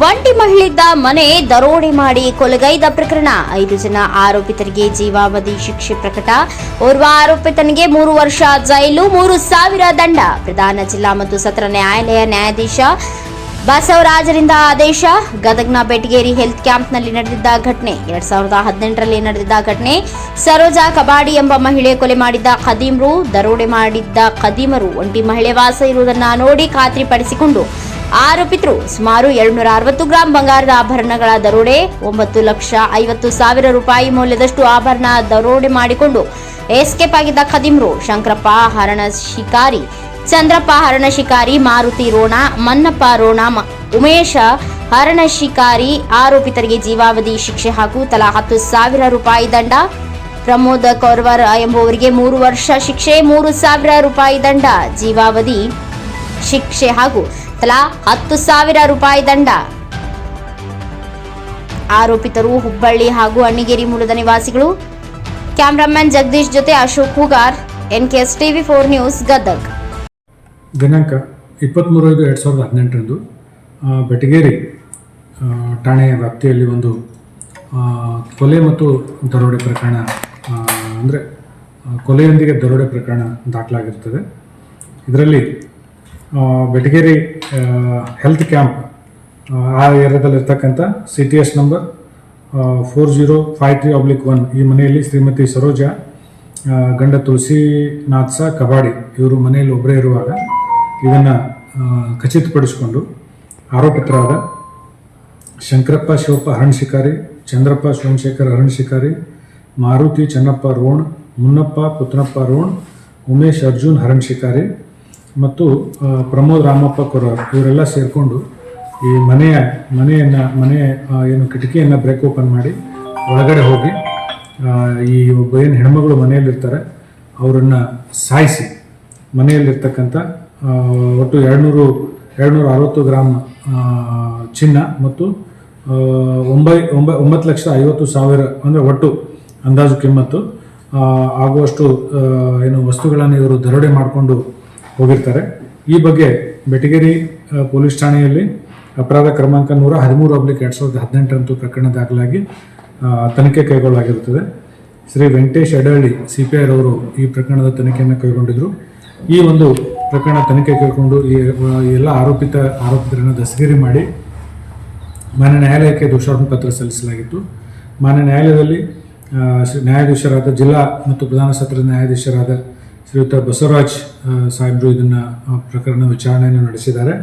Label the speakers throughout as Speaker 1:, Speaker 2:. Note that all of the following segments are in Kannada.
Speaker 1: ಒಂಟಿ ಮಹಿಳಿದ್ದ ಮನೆ ದರೋಡೆ ಮಾಡಿ ಕೊಲೆಗೈದ ಪ್ರಕರಣ. ಐದು ಜನ ಆರೋಪಿತರಿಗೆ ಜೀವಾವಧಿ ಶಿಕ್ಷೆ ಪ್ರಕಟ. ಓರ್ವ ಆರೋಪಿತನಿಗೆ ಮೂರು ವರ್ಷ ಜೈಲು, ಮೂರು ಸಾವಿರ ದಂಡ. ಪ್ರಧಾನ ಜಿಲ್ಲಾ ಮತ್ತು ಸತ್ರ ನ್ಯಾಯಾಲಯ ನ್ಯಾಯಾಧೀಶ ಬಸವರಾಜರಿಂದ ಆದೇಶ, ಗದಗ್ನ ಬೆಟಗೇರಿ ಹೆಲ್ತ್ ಕ್ಯಾಂಪ್ನಲ್ಲಿ ನಡೆದಿದ್ದ ಘಟನೆ, ಎರಡ್ ಸಾವಿರದ ಹದಿನೆಂಟರಲ್ಲಿ ನಡೆದಿದ್ದ ಘಟನೆ, ಸರೋಜಾ ಕಬಾಡಿ ಎಂಬ ಮಹಿಳೆ ಕೊಲೆ ಮಾಡಿದ್ದ ಖದೀಮ್ರು, ದರೋಡೆ ಮಾಡಿದ್ದ ಖದೀಮರು, ಒಂಟಿ ಮಹಿಳೆ ವಾಸ ಇರುವುದನ್ನು ನೋಡಿ ಖಾತ್ರಿಪಡಿಸಿಕೊಂಡು ಆರೋಪಿತರು ಸುಮಾರು ಏಳ್ನೂರ ಅರವತ್ತು ಗ್ರಾಂ ಬಂಗಾರದ ಆಭರಣಗಳ ದರೋಡೆ, ಒಂಬತ್ತು ಲಕ್ಷ ಐವತ್ತು ಸಾವಿರ ರೂಪಾಯಿ ಮೌಲ್ಯದಷ್ಟು ಆಭರಣ ದರೋಡೆ ಮಾಡಿಕೊಂಡು ಎಸ್ಕೇಪ್ ಆಗಿದ್ದ ಖದೀಮ್ರು, ಶಂಕರಪ್ಪ, ಹರಣ ಶಿಕಾರಿ ಚಂದ್ರಪ್ಪ ಹರಣ ಶಿಕಾರಿ ಮಾರುತಿ ರೋಣ, ಮನ್ನಪ್ಪ ರೋಣ ಉಮೇಶ ಹರಣ ಶಿಕಾರಿ ಆರೋಪಿತರಿಗೆ ಜೀವಾವಧಿ ಶಿಕ್ಷೆ ಹಾಗೂ ತಲಾ ಹತ್ತು ಸಾವಿರ ರೂಪಾಯಿ ದಂಡ. ಪ್ರಮೋದ ಕೌರ್ವರ್ ಎಂಬುವರಿಗೆ ಮೂರು ವರ್ಷ ಶಿಕ್ಷೆ, ಮೂರು ಸಾವಿರ ರೂಪಾಯಿ ದಂಡ. ಜೀವಾವಧಿ ಶಿಕ್ಷೆ ಹಾಗೂ ತಲಾ ಹತ್ತು ಸಾವಿರ ರೂಪಾಯಿ ದಂಡ. ಆರೋಪಿತರು ಹುಬ್ಬಳ್ಳಿ ಹಾಗೂ ಅಣ್ಣಿಗೇರಿ ಮೂಲದ ನಿವಾಸಿಗಳು. ಕ್ಯಾಮ್ರಾಮನ್ ಜಗದೀಶ್ ಜೊತೆ Ashok Hugar, NKS TV four news Gadag.
Speaker 2: ದಿನಾಂಕ ಇಪ್ಪತ್ತ್ಮೂರು ಐದು ಎರಡು ಸಾವಿರದ ಹದಿನೆಂಟರಂದು ಬೆಟಗೇರಿ ಠಾಣೆಯ ವ್ಯಾಪ್ತಿಯಲ್ಲಿ ಒಂದು ಕೊಲೆ ಮತ್ತು ದರೋಡೆ ಪ್ರಕರಣ ಅಂದರೆ ಕೊಲೆಯೊಂದಿಗೆ ದರೋಡೆ ಪ್ರಕರಣ ದಾಖಲಾಗಿರ್ತದೆ. ಇದರಲ್ಲಿ ಬೆಟಗೇರಿ ಹೆಲ್ತ್ ಕ್ಯಾಂಪ್ ಆ, ಏರಿಯಾದಲ್ಲಿರ್ತಕ್ಕಂಥ C T S number four zero five three oblique one ಈ ಮನೆಯಲ್ಲಿ ಶ್ರೀಮತಿ ಸರೋಜಾ ಗಂಡ ತುಳಸಿನಾಥ್ ಸ ಕಬಾಡಿ ಇವರು ಮನೆಯಲ್ಲಿ ಒಬ್ಬರೇ ಇರುವಾಗ ಇದನ್ನು ಖಚಿತಪಡಿಸಿಕೊಂಡು ಆರೋಪಿತರಾದ ಶಂಕರಪ್ಪ ಶಿವಪ್ಪ ಅರಣ್ ಶಿಕಾರಿ, ಚಂದ್ರಪ್ಪ ಸೋಮಶೇಖರ್ ಅರಣ್ ಶಿಕಾರಿ, ಮಾರುತಿ ಚೆನ್ನಪ್ಪ ರೋಣ್, ಮುನ್ನಪ್ಪ ಪುತ್ರಪ್ಪ ರೋಣ್, ಉಮೇಶ್ ಅರ್ಜುನ್ ಹರಣ್ ಶಿಕಾರಿ ಮತ್ತು ಪ್ರಮೋದ್ ರಾಮಪ್ಪ ಕೊರಾರ್. ಇವರೆಲ್ಲ ಸೇರಿಕೊಂಡು ಈ ಮನೆಯ, ಮನೆಯನ್ನು, ಮನೆ ಏನು ಕಿಟಕಿಯನ್ನು ಬ್ರೇಕ್ ಓಪನ್ ಮಾಡಿ ಒಳಗಡೆ ಹೋಗಿ ಈ ಒಬ್ಬ ಏನು ಹೆಣ್ಮಗಳು ಮನೆಯಲ್ಲಿರ್ತಾರೆ, ಅವರನ್ನು ಸಾಯಿಸಿ ಮನೆಯಲ್ಲಿರ್ತಕ್ಕಂಥ ಒಟ್ಟು ಎರಡುನೂರು, ಎರಡುನೂರ ಅರವತ್ತು ಗ್ರಾಮ್ ಚಿನ್ನ ಮತ್ತು ಒಂಬೈ ಒಂಬೈ, ಒಂಬ, ಒಂಬತ್ತು ಲಕ್ಷ ಐವತ್ತು ಸಾವಿರ ಅಂದರೆ ಒಟ್ಟು ಅಂದಾಜು ಕಿಮ್ಮತ್ತು ಆಗುವಷ್ಟು ಏನು ವಸ್ತುಗಳನ್ನು ಇವರು ದರೋಡೆ ಮಾಡಿಕೊಂಡು ಹೋಗಿರ್ತಾರೆ. ಈ ಬಗ್ಗೆ ಬೆಟಗೇರಿ ಪೊಲೀಸ್ ಠಾಣೆಯಲ್ಲಿ ಅಪರಾಧ ಕ್ರಮಾಂಕ ನೂರ ಹದಿಮೂರು ಅಬ್ಲಿಕ್ ಎರಡು ಸಾವಿರದ ಹದಿನೆಂಟರಂತೂ ಪ್ರಕರಣ ದಾಖಲಾಗಿ ತನಿಖೆ ಕೈಗೊಳ್ಳಲಾಗಿರುತ್ತದೆ. ಶ್ರೀ ವೆಂಕಟೇಶ್ ಅಡಹಳ್ಳಿ ಸಿ ಪಿ ಐರವರು ಈ ಪ್ರಕರಣದ ತನಿಖೆಯನ್ನು ಕೈಗೊಂಡಿದ್ದರು ಈ ಒಂದು ಪ್ರಕರಣ ತನಿಖೆ ಕೈಗೊಂಡು ಈ ಎಲ್ಲ ಆರೋಪಿತ ಆರೋಪಿತರನ್ನು ದಸಗಿರಿ ಮಾಡಿ ಮಾನ್ಯ ನ್ಯಾಯಾಲಯಕ್ಕೆ ದೋಷಾರೋಪಣೆ ಪತ್ರ ಸಲ್ಲಿಸಲಾಗಿತ್ತು. ಮಾನ್ಯ ನ್ಯಾಯಾಲಯದಲ್ಲಿ ಶ್ರೀ- ನ್ಯಾಯಾಧೀಶರಾದ ಜಿಲ್ಲಾ ಮತ್ತು ಪ್ರಧಾನ ಸತ್ರ ನ್ಯಾಯಾಧೀಶರಾದ ಶ್ರೀಯುತ ಬಸವರಾಜ್ ಸಾಹೇಬರು ಇದನ್ನು ಪ್ರಕರಣ ವಿಚಾರಣೆಯನ್ನು ನಡೆಸಿದ್ದಾರೆ.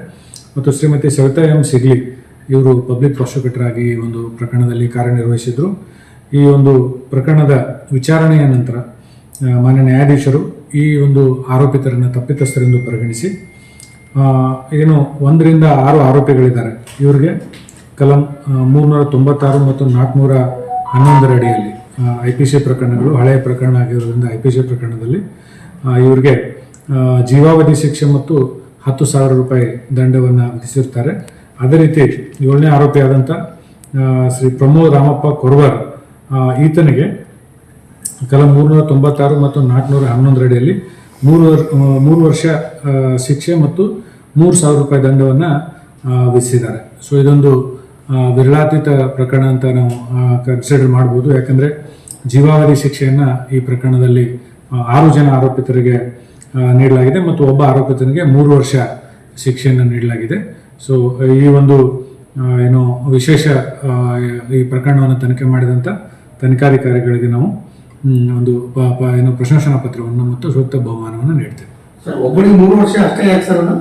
Speaker 2: ಮತ್ತು ಶ್ರೀಮತಿ ಸವಿತಾ ಎಂ ಸಿಗ್ಲಿ ಇವರು ಪಬ್ಲಿಕ್ ಪ್ರಾಸಿಕ್ಯೂಟರ್ ಆಗಿ ಈ ಒಂದು ಪ್ರಕರಣದಲ್ಲಿ ಕಾರ್ಯನಿರ್ವಹಿಸಿದರು. ಈ ಒಂದು ಪ್ರಕರಣದ ವಿಚಾರಣೆಯ ನಂತರ ಮಾನ್ಯ ನ್ಯಾಯಾಧೀಶರು ಈ ಒಂದು ಆರೋಪಿತರನ್ನು ತಪ್ಪಿತಸ್ಥರೆಂದು ಪರಿಗಣಿಸಿ ಏನು ಒಂದರಿಂದ ಆರು ಆರೋಪಿಗಳಿದ್ದಾರೆ. ಇವರಿಗೆ ಕಲಂ ಮೂರ್ನೂರ ತೊಂಬತ್ತಾರು ಮತ್ತು ನಾಲ್ಕುನೂರ ಹನ್ನೊಂದರ ಅಡಿಯಲ್ಲಿ ಐ ಪಿ ಸಿ ಪ್ರಕರಣಗಳು, ಹಳೆಯ ಪ್ರಕರಣ ಆಗಿರೋದ್ರಿಂದ ಐ ಪಿ ಸಿ ಪ್ರಕರಣದಲ್ಲಿ ಇವರಿಗೆ ಜೀವಾವಧಿ ಶಿಕ್ಷೆ ಮತ್ತು ಹತ್ತು ಸಾವಿರ ರೂಪಾಯಿ ದಂಡವನ್ನು ವಿಧಿಸಿರ್ತಾರೆ. ಅದೇ ರೀತಿ ಏಳನೇ ಆರೋಪಿಯಾದಂಥ ಶ್ರೀ ಪ್ರಮೋದ್ ರಾಮಪ್ಪ ಕೊರ್ವರ್ ಈತನಿಗೆ ಕಲಂ ಮೂರ್ನೂರ ತೊಂಬತ್ತಾರು ಮತ್ತು ನಾಲ್ಕುನೂರ ಹನ್ನೊಂದರ ಅಡಿಯಲ್ಲಿ ಮೂರು ವರ್ ಮೂರು ವರ್ಷ ಶಿಕ್ಷೆ ಮತ್ತು ಮೂರು ಸಾವಿರ ರೂಪಾಯಿ ದಂಡವನ್ನು ವಿಧಿಸಿದ್ದಾರೆ. ಸೊ ಇದೊಂದು ವಿರಳಾತೀತ ಪ್ರಕರಣ ಅಂತ ನಾವು ಕನ್ಸಿಡರ್ ಮಾಡ್ಬೋದು. ಯಾಕಂದರೆ ಜೀವಾವಧಿ ಶಿಕ್ಷೆಯನ್ನು ಈ ಪ್ರಕರಣದಲ್ಲಿ ಆರು ಜನ ಆರೋಪಿತರಿಗೆ ನೀಡಲಾಗಿದೆ ಮತ್ತು ಒಬ್ಬ ಆರೋಪಿತನಿಗೆ ಮೂರು ವರ್ಷ ಶಿಕ್ಷೆಯನ್ನು ನೀಡಲಾಗಿದೆ. ಸೊ ಈ ಒಂದು ಏನು ವಿಶೇಷ ಈ ಪ್ರಕರಣವನ್ನು ತನಿಖೆ ಮಾಡಿದಂಥ ತನಿಖಾಧಿಕಾರಿಗಳಿಗೆ ನಾವು ಒಂದು ಪ- ಪ- ಏನು ಪ್ರಶಂಸನಾ ಪತ್ರವನ್ನು ಮತ್ತು ಸೂಕ್ತ ಬಹುಮಾನವನ್ನು ನೀಡ್ತೇವೆ.
Speaker 3: ಸರ್ ಒಬ್ಬನಿಗೆ ಮೂರು ವರ್ಷ ಅಷ್ಟೇ ಯಾಕೆ ಸರ್ ಅದು?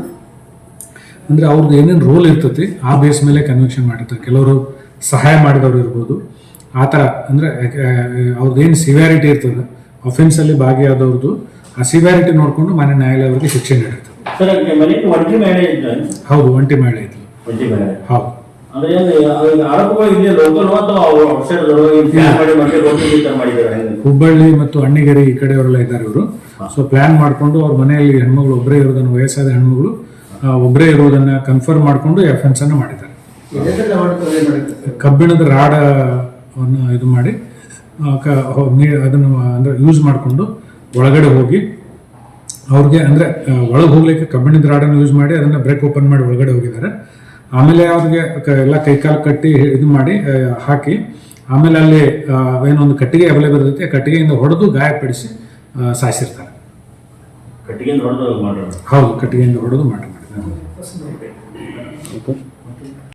Speaker 2: ಅಂದರೆ ಅವ್ರದ್ದು ಏನೇನು ರೋಲ್ ಇರ್ತೈತಿ ಆ ಬೇಸ್ ಮೇಲೆ ಕನ್ವಿಕ್ಷನ್ ಮಾಡಿರ್ತಾರೆ. ಕೆಲವರು ಸಹಾಯ ಮಾಡಿದವರು ಇರ್ಬೋದು. ಆ ಥರ ಅಂದರೆ ಅವ್ರದ್ದು ಏನು ಸಿವ್ಯಾರಿಟಿ ಇರ್ತದೆ ಅಫೆನ್ಸಲ್ಲಿ ಭಾಗಿಯಾದವ್ರದ್ದು ಆ ಸಿವ್ಯಾರಿಟಿ ನೋಡಿಕೊಂಡು ಮನೆ ನ್ಯಾಯಾಲಯವರಿಗೆ ಶಿಕ್ಷೆ ನೀಡಿರ್ತದೆ ಹೌದು ಒಂಟಿ ಮಹಿಳೆ ಇದ್ಲು. ಹೌದು.
Speaker 4: ಅಂದ್ರೆ ಇಲ್ಲಿ ಲೋಕಲ್ ಅಥವಾ ಔಟ್ಸೈಡ್
Speaker 2: ಹುಬ್ಬಳ್ಳಿ ಮತ್ತು ಅಣ್ಣಿಗೇರಿ ಈ ಕಡೆಯವರೆಲ್ಲ ಇದ್ದಾರೆ ಇವರು. ಸೊ ಪ್ಲಾನ್ ಮಾಡಿಕೊಂಡು ಅವ್ರ ಮನೆಯಲ್ಲಿ ಹೆಣ್ಮಗಳು ಒಬ್ಬರೇ ಇರೋದನ್ನು ವಯಸ್ಸಾದ ಹೆಣ್ಮಗಳು ಒಬ್ಬರೇ ಇರೋದನ್ನ ಕನ್ಫರ್ಮ್ ಮಾಡಿಕೊಂಡು ಎಫ್ offense ಅನ್ನು ಮಾಡಿದ್ದಾರೆ. ಕಬ್ಬಿಣದ ರಾಡ ಇದು ಮಾಡಿ ಅದನ್ನು ಅಂದ್ರೆ ಯೂಸ್ ಮಾಡಿಕೊಂಡು ಒಳಗಡೆ ಹೋಗಿ ಅವ್ರಿಗೆ ಅಂದರೆ ಒಳಗೆ ಹೋಗ್ಲಿಕ್ಕೆ ಕಬ್ಬಿಣದ ರಾಡನ್ನು ಯೂಸ್ ಮಾಡಿ ಅದನ್ನು ಬ್ರೇಕ್ ಓಪನ್ ಮಾಡಿ ಒಳಗಡೆ ಹೋಗಿದ್ದಾರೆ. ಆಮೇಲೆ ಅವ್ರಿಗೆ ಕ- ಎಲ್ಲ ಕೈಕಾಲು ಕಟ್ಟಿ ಇದು ಮಾಡಿ ಹಾಕಿ ಆಮೇಲೆ ಅಲ್ಲಿ ಏನೊಂದು ಕಟ್ಟಿಗೆ ಅವೈಲೇಬಲ್ ಇರುತ್ತೆ ಕಟ್ಟಿಗೆಯಿಂದ ಹೊಡೆದು ಗಾಯಪಡಿಸಿ ಸಾಯಿಸಿರ್ತಾರೆ.
Speaker 4: ಕಟ್ಟಿಗೆಯಿಂದ ಹೊಡೆದು ಮಾಡೋದು
Speaker 2: ಹೌದು ಕಟ್ಟಿಗೆಯಿಂದ ಹೊಡೆದು ಮಾಡಿ ಮಾಡಿದ್ದಾರೆ
Speaker 5: ಓಕೆ